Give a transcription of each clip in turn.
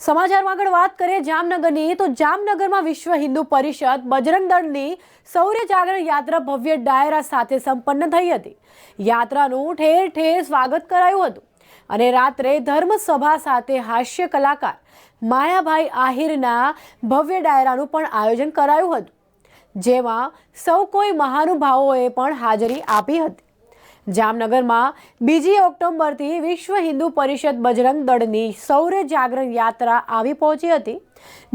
સમાચારમાં આગળ વાત કરીએ જામનગરની, તો જામનગરમાં વિશ્વ હિન્દુ પરિષદ બજરંગ દળની સૌર્ય જાગરણ યાત્રા ભવ્ય ડાયરા સાથે સંપન્ન થઈ હતી. યાત્રાનું ઠેર ઠેર સ્વાગત કરાયું હતું અને રાત્રે ધર્મસભા સાથે હાસ્ય કલાકાર માયાભાઈ આહિરના ભવ્ય ડાયરાનું પણ આયોજન કરાયું હતું, જેમાં સૌ કોઈ મહાનુભાવોએ પણ હાજરી આપી હતી. જામનગરમાં બીજી ઓક્ટોબરથી વિશ્વ હિન્દુ પરિષદ બજરંગ દળની સૌર્ય જાગરણ યાત્રા આવી પહોંચી હતી,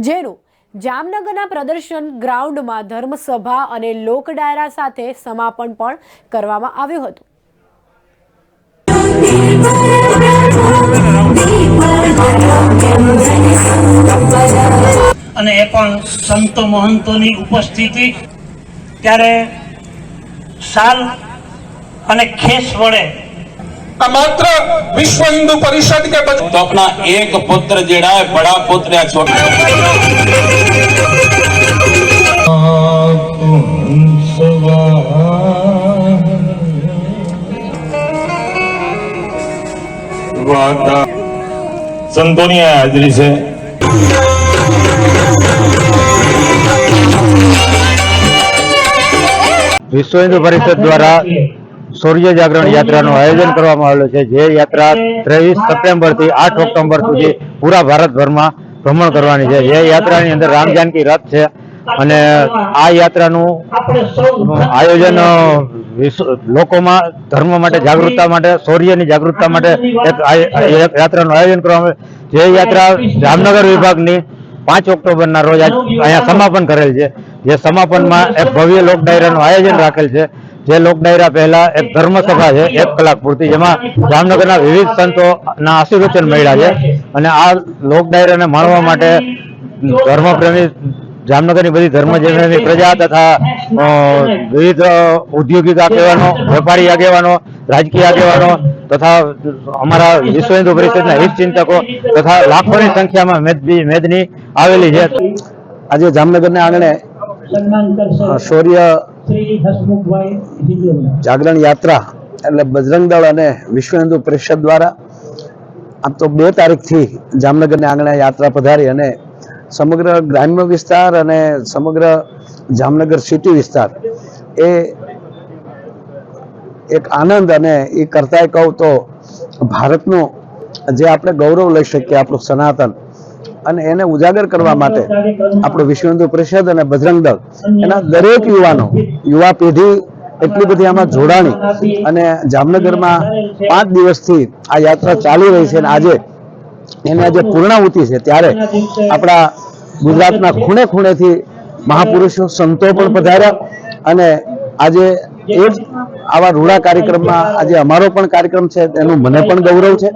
જેનું જામનગરના પ્રદર્શન ગ્રાઉન્ડમાં ધર્મસભા અને લોક ડાયરા સાથે સમાપન પણ કરવામાં આવ્યું હતું. અને એ પણ સંતો મહંતોની ઉપસ્થિતિ, ત્યારે સાલ અને ખેસ વડે. આ માત્ર વિશ્વ હિન્દુ પરિષદ કે તો આપના એક પુત્ર જેડા હે બડા પુત્ર આ છોટા સંતોની હાજરી છે. વિશ્વ હિન્દુ પરિષદ દ્વારા સૂર્ય જાગરણ યાત્રાનું આયોજન કરવામાં આવેલું છે જે યાત્રા ત્રેવીસ સપ્ટેમ્બરથી આઠ ઓક્ટોબર સુધી પૂરા ભારતભરમાં ભ્રમણ કરવાની છે. જે યાત્રાની અંદર રામ જાનકી રથ છે અને આ યાત્રાનું આયોજન લોકોમાં ધર્મ માટે જાગૃતતા માટે શૌર્યની જાગૃતતા માટે એક યાત્રાનું આયોજન કરવામાં. જે યાત્રા જામનગર વિભાગની પાંચ ઓક્ટોબરના રોજ અહીંયા સમાપન કરેલ છે. જે સમાપનમાં એક ભવ્ય લોક ડાયરાનું આયોજન રાખેલ છે. જે લોક ડાયરા પહેલા એક ધર્મસભા છે, એક કલાક પૂરતી, જેમાં જામનગરના વિવિધ સંતોના આશીર્વચન મળ્યા છે. અને આ લોક ડાયરાને માણવા માટે ધર્મપ્રેમી, જામનગરની બધી ધર્મજનની પ્રજા તથા વિવિધ ઔદ્યોગિક આગેવાનો, વેપારી આગેવાનો, રાજકીય આગેવાનો તથા અમારા વિશ્વ હિન્દુ પરિષદના હિત ચિંતકો તથા લાખોની સંખ્યામાં મેદની મેદની આવેલી છે. આજે જામનગરના આંગણે શૌર્ય જાગરણ યાત્રા એટલે બજરંગ દળ અને વિશ્વ હિન્દુ પરિષદ દ્વારા આમ તો બે તારીખથી જામનગરને આંગણે યાત્રા પધારી અને સમગ્ર ગ્રામ્ય વિસ્તાર અને સમગ્ર જામનગર સિટી વિસ્તાર એ એક આનંદ અને એ કરતાંય કહું તો ભારતનું જે આપણે ગૌરવ લઈ શકીએ આપણું સનાતન અને એને ઉજાગર કરવા માટે આપણું વિશ્વ પરિષદ અને બજરંગ દળ, એના દરેક યુવાનો, યુવા પેઢી એટલી બધી આમાં જોડાણી અને જામનગરમાં પાંચ દિવસથી આ યાત્રા ચાલી રહી છે અને આજે એને આજે પૂર્ણાહુતિ છે. ત્યારે આપણા ગુજરાતના ખૂણે ખૂણેથી મહાપુરુષો, સંતો પણ પધાર્યા અને આજે એ આવા રૂડા કાર્યક્રમમાં આજે અમારો પણ કાર્યક્રમ છે એનું મને પણ ગૌરવ છે.